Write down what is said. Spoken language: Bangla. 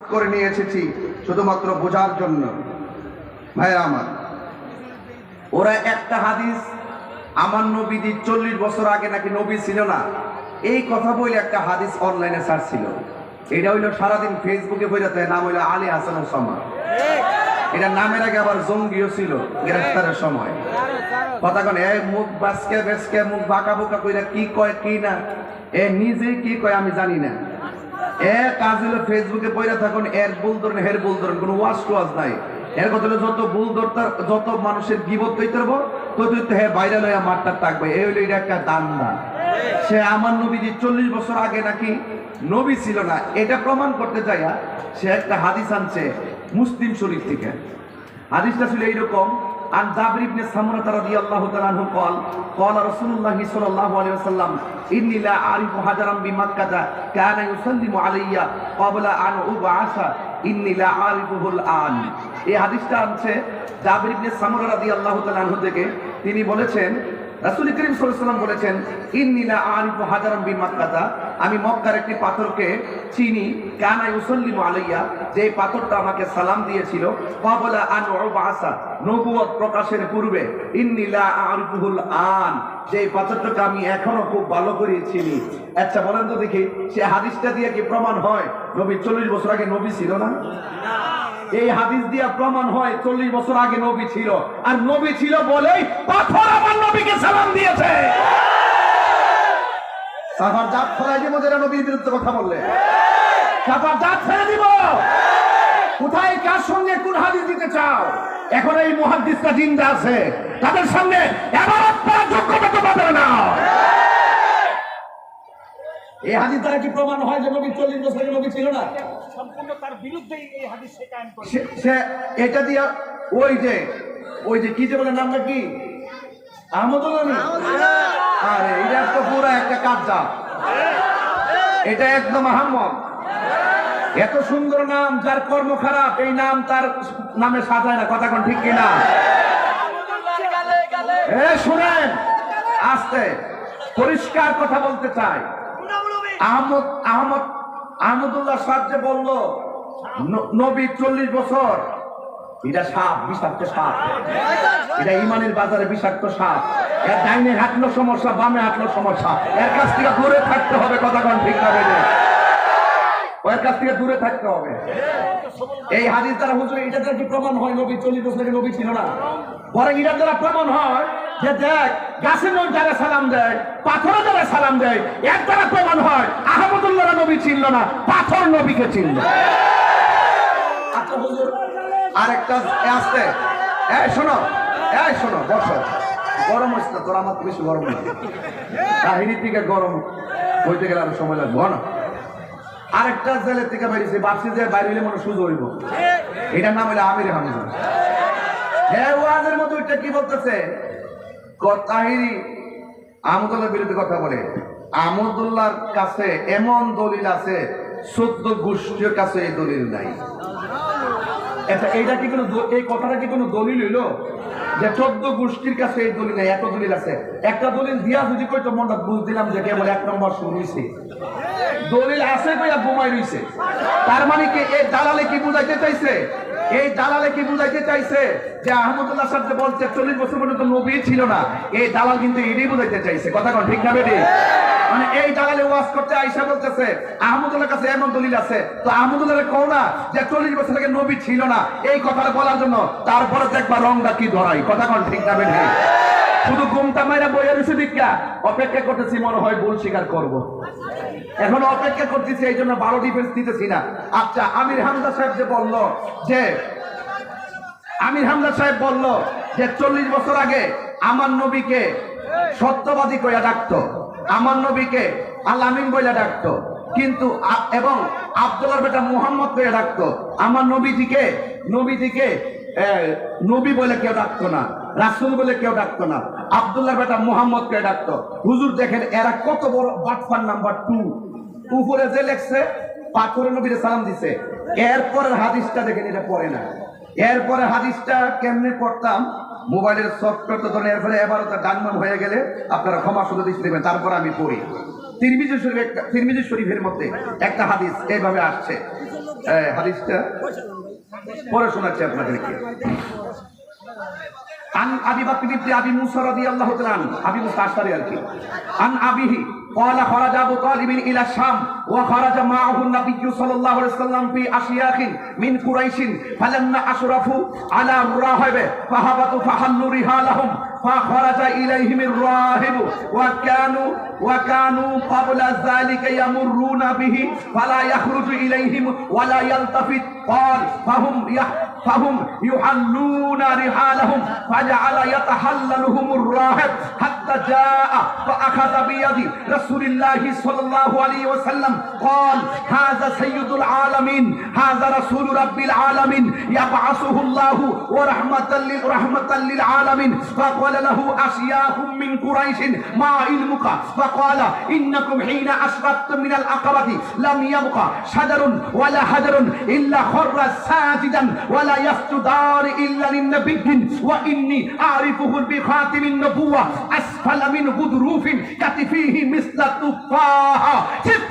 করে নিয়ে এসেছি শুধুমাত্র বোঝার জন্য। ভাইরা আমার, ওরা একটা হাদিস আমার নবীদি চল্লিশ বছর আগে নাকি নবী ছিল না, এই কথা বলে একটা হাদিস অনলাইনে সার্চ ছিল। এটা হইল সারাদিন ফেসবুকে বইরাতে নাম হইল আলী হাসান ওসামা এটা নামের আগে আবার জঙ্গিও ছিল গ্রেফতারের সময়। কথা কন, এ মুখ বাসকে বেসকে মুখ বাঁকা বোকা কইরা কি কয়, কি না? এ নিজে কি কয় আমি জানি না। এ কাজ হলো ফেসবুকে পয়রা থাকুন, এর ভুল ধরেন, হের ভুল ধরেন, কোনো ওয়াশ টোয়াজ নাই। এর কথা হলো যত ভুল ধরতার, যত মানুষের গিবত তৈতে হব তত হ্যাঁ বাইরে লইয়া মাঠটা থাকবে। এই হইল এটা একটা দান দান সে আমার নবীজি চল্লিশ বছর আগে নাকি নবী ছিল না, এটা প্রমাণ করতে যাইয়া সে একটা হাদিস আনছে মুসলিম শরীফ থেকে। হাদিসটা ছিল এইরকম عن جابر بن سمرة رضي الله تعالى عنه قال قال رسول الله صلى الله عليه وسلم إني لا أعرف حجرا بمكة كان يسلم علي قبل أن أبعث إني لا أعرفه الآن এই হাদিসটা আনছে জাবির ইবনে সামরা রাদিয়াল্লাহু তাআলা আনহু থেকে তিনি বলেছেন রাসূল করিম ওয়াসাল্লাম বলেছেন, ইন্নী লা আরিফু হাজারাম বি মাক্কাতা। আমি মক্কার একটি পাথরকে চিনি, কানা ইউসাল্লিমু আলাইয়া। যে পাথরটা আমাকে সালাম দিয়েছিল ক্বাবলা আন উবাসা নবুয়ত প্রকাশের পূর্বে। ইন্নী লা আরিফুল আন, যে পাথরটাকে আমি এখনও খুব ভালো করে চিনি। আচ্ছা বলেন তো দেখি, সে হাদিসটা দিয়ে কি প্রমাণ হয়? নবী চল্লিশ বছর আগে নবী ছিল না? এই হাদিস দিয়া প্রমাণ হয়, চল্লিশ বছর আগে নবী ছিল। আর নবী ছিল বলেই পাথর আমার নবীকে সালাম দিয়েছে। সাফার জাত ফেলাই দিব যারা নবীর বিরুদ্ধে কথা বললে। সাফার জাত ফেলে দিব। কোথায়, কার সঙ্গে, কোন হাদিস দিতে চাও? এখন এই মহাদিসটা জিন্দা আছে। তাদের সামনে এবার আপনারা যোগ্যতা তো পাবে না। এই হাদিস দ্বারা কি প্রমাণ হয় যে নবী চল্লিশ বছর নবী ছিল না? সম্পূর্ণ তার বিরুদ্ধেই এই হাদিস সে কায়েম করে। সে- এটা দিয়া ওই যে ওই যে কি যে বলে নামটা কি? আহমদুল্লাহ নি? আরে এটা তো পুরো একটা কাজা এটা একদম আহমদ এত সুন্দর নাম যার কর্ম খারাপ এই নাম তার নামে সাজায় না। কথা কোন ঠিক কিনা? এ শুনেন আস্তে পরিষ্কার কথা বলতে চাই। আহমদ আহমদ, আহমদুল্লাহ সাহেব যে বলল নবী চল্লিশ বছর। এটা সাপ, বিষাক্ত সাপ। এটা ইমানের বাজারে বিষাক্ত সাপ। এর ডাইনে হাঁটলো সমস্যা, বামে হাঁটলো সমস্যা। এর কাছ থেকে দূরে থাকতে হবে, কথা কোন ঠিক না বেজে। ওর কাছ থেকে দূরে থাকতে হবে। এই হাদিস দ্বারা হুজুর এটা দ্বারা কি প্রমাণ হয়? নবী চল্লিশ বছর নবী ছিল না। বরং এটা দ্বারা প্রমাণ হয় যে দেখ গাছের নয় যারা সালাম দেয় পাথরে যারা সালাম দেয় এর দ্বারা প্রমাণ হয় আহমদুল্লাহ নবী চিনল না পাথর নবীকে চিনল। আচ্ছা হুজুর আরেকটা আসতে এই শোনো এই শোনো গরম হচ্ছে না, তোর আমার বেশি গরম লাগে। কাহিনীর থেকে গরম বইতে গেলে আরও সময় লাগবে না? আরেকটা জেলের থেকে বেরিয়েছে বাপসি যে বাইরে হইলে মনে সুযোগ হইব। এটার নাম হইলে আমির হামজা হ্যাঁ ওয়াজের মতো এটা কি বলতেছে? আহমদুল্লাহ বিরুদ্ধে কথা বলে। আহমদুল্লাহর কাছে এমন দলিল আছে গোষ্ঠীর কাছে এই দলিল নাই। আচ্ছা এইটা কি কোনো এই কথাটা কি কোনো দলিল হইল? যে চোদ্দ গোষ্ঠীর কাছে এই দলিল নাই, এত দলিল আছে। একটা দলিল দিয়া যদি কই তো মনটা বুঝ দিলাম যে কেবল এক নম্বর শুরু দলিল আছে কইয়া বোমাই রইছে। তার মানে কি এই দালালে কি বুঝাইতে চাইছে? এই দালালে কি বুঝাইতে চাইছে যে আহমদুল্লাহ সাহেব যে বলছে, চল্লিশ বছর পর্যন্ত নবী ছিল না, এই দালাল কিন্তু এটাই বুঝাইতে চাইছে। কথা কোন, ঠিক না বেটি? মানে এই দালালে ওয়াজ করতে আইসা বলতেছে আহমদুল্লাহ কাছে এমন দলিল আছে। তো আহমদুল্লাহ কও না যে চল্লিশ বছর আগে নবী ছিল না। এই কথাটা বলার জন্য তারপরে দেখবা রংটা কি ধরাই। কথা কোন, ঠিক না বেটি? শুধু ঘুমটা মাইরা বইয়া রয়েছে দীক্ষা। অপেক্ষা করতেছি, মনে হয় ভুল স্বীকার করব। এখন অপেক্ষা করতেছি, এই জন্য বারো ডিফেন্স দিতেছি না। আচ্ছা আমির হামদা সাহেব যে বলল যে, আমির হামদা সাহেব বলল যে, চল্লিশ বছর আগে আমার নবীকে সত্যবাদী কইয়া ডাকতো। আমার নবীকে আল্লামিন বইলা ডাকতো। কিন্তু এবং আব্দুল্লাহ বেটা মুহাম্মদ কইয়া ডাকতো। আমার নবীজিকে নবীজিকে নবী বলে কেউ ডাকতো না, রাসুল বলে কেউ ডাকতো না, আব্দুল্লাহ বেটা মুহাম্মদ কে ডাকতো। হুজুর দেখেন, এরা কত বড় বাটফার নাম্বার টু। উপরে যে লেখছে পাথরে নবীরে সালাম দিছে। এরপরের হাদিসটা দেখেন, এটা পড়ে না। এরপরে হাদিসটা কেমনে করতাম মোবাইলের সফটওয়্যার তো ধরেন, এরপরে এবারও তো ডানমান হয়ে গেলে আপনারা ক্ষমা শুধু দৃষ্টি দেবেন, তারপর আমি পড়ি। তিরমিজি শরীফ তিরমিজি শরীফের মধ্যে একটা হাদিস এইভাবে আসছে। হাদিসটা পরে শোনাচ্ছি আপনাদেরকে। আন আবি বাকরি ইবনে আবি মুসা রাদিয়াল্লাহু তাআলা আবি মুসা আর কি আন আবিহি قال خرج ابو طالب الى الشام وخرج معه النبي صلى الله عليه وسلم في اشياخ من قريش فلما اشرفوا على الراهب فهبطوا فحلوا رحالهم فخرج اليهم الراهب وكانوا وكانوا قبل ذلك يمرون به فلا يخرج اليهم ولا يلتفت قال فهم يح فهم يحلون رحالهم فجعل يتحللهم الراهب حتى جاء فأخذ بيد رسول الله صلى الله عليه وسلم قال هذا سيد العالمين هذا رسول رب العالمين يبعثه الله ورحمة لل- رحمة للعالمين فقال له أشياخ من قريش ما علمك فقال إنكم حين أشرقتم من العقبة لم يبقى شجر ولا حجر إلا خر ساجدا ولا يسجدان إلا للنبي وإني أعرفه بخاتم النبوة أسفل من غضروف كتفيه مثل التفاحة شوف